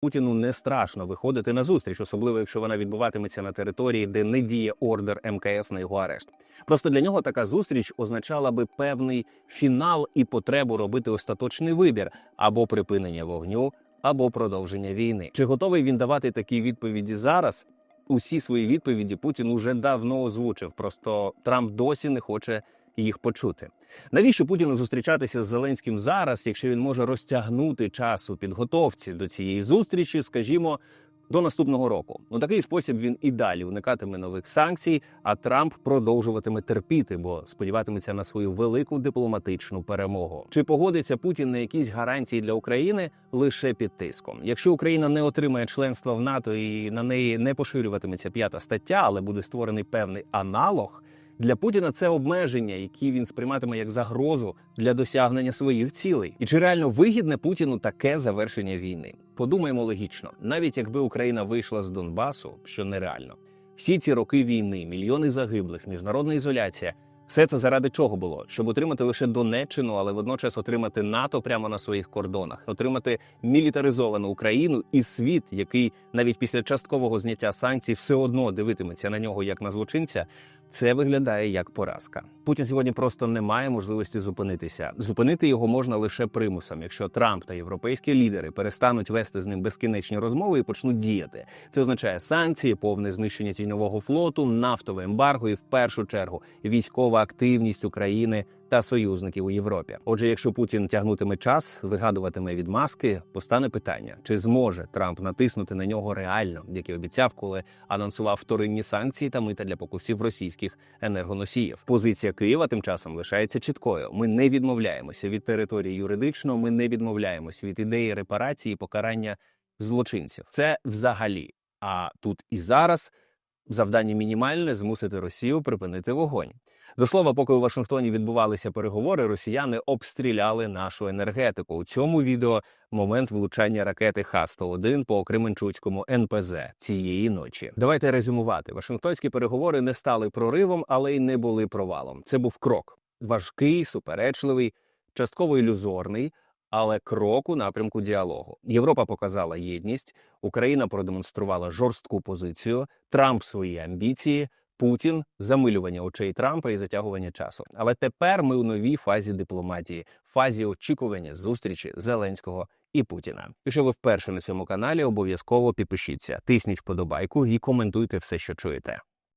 Путіну не страшно виходити на зустріч, особливо якщо вона відбуватиметься на території, де не діє ордер МКС на його арешт. Просто для нього така зустріч означала би певний фінал і потребу робити остаточний вибір або припинення вогню, або продовження війни. Чи готовий він давати такі відповіді зараз? Усі свої відповіді Путін уже давно озвучив. Просто Трамп досі не хоче їх почути. Навіщо Путіну зустрічатися з Зеленським зараз, якщо він може розтягнути час у підготовці до цієї зустрічі, скажімо, до наступного року? У такий спосіб він і далі уникатиме нових санкцій, а Трамп продовжуватиме терпіти, бо сподіватиметься на свою велику дипломатичну перемогу. Чи погодиться Путін на якісь гарантії для України лише під тиском? Якщо Україна не отримає членства в НАТО і на неї не поширюватиметься п'ята стаття, але буде створений певний аналог. Для Путіна це обмеження, які він сприйматиме як загрозу для досягнення своїх цілей. І чи реально вигідне Путіну таке завершення війни? Подумаємо логічно, навіть якби Україна вийшла з Донбасу, що нереально, всі ці роки війни, мільйони загиблих, міжнародна ізоляція. Все це заради чого було? Щоб отримати лише Донеччину, але водночас отримати НАТО прямо на своїх кордонах, отримати мілітаризовану Україну і світ, який навіть після часткового зняття санкцій все одно дивитиметься на нього як на злочинця. Це виглядає як поразка. Путін сьогодні просто не має можливості зупинитися. Зупинити його можна лише примусом, якщо Трамп та європейські лідери перестануть вести з ним безкінечні розмови і почнуть діяти. Це означає санкції, повне знищення тіньового флоту, нафтове ембарго і в першу чергу військова активність України та союзників у Європі. Отже, якщо Путін тягнутиме час, вигадуватиме відмазки, постане питання: чи зможе Трамп натиснути на нього реально, як і обіцяв, коли анонсував вторинні санкції та мита для покупців російських енергоносіїв. Позиція Києва тим часом лишається чіткою. Ми не відмовляємося від території юридично. Ми не відмовляємося від ідеї репарації і покарання злочинців. Це взагалі. А тут і зараз завдання мінімальне змусити Росію припинити вогонь. До слова, поки у Вашингтоні відбувалися переговори, росіяни обстріляли нашу енергетику. У цьому відео момент влучання ракети Х-101 по Кременчуцькому НПЗ цієї ночі. Давайте резюмувати. Вашингтонські переговори не стали проривом, але й не були провалом. Це був крок важкий, суперечливий, частково ілюзорний. Але крок у напрямку діалогу. Європа показала єдність, Україна продемонструвала жорстку позицію, Трамп свої амбіції, Путін замилювання очей Трампа і затягування часу. Але тепер ми у новій фазі дипломатії, фазі очікування зустрічі Зеленського і Путіна. Якщо ви вперше на цьому каналі, обов'язково підпишіться, тисніть вподобайку і коментуйте все, що чуєте.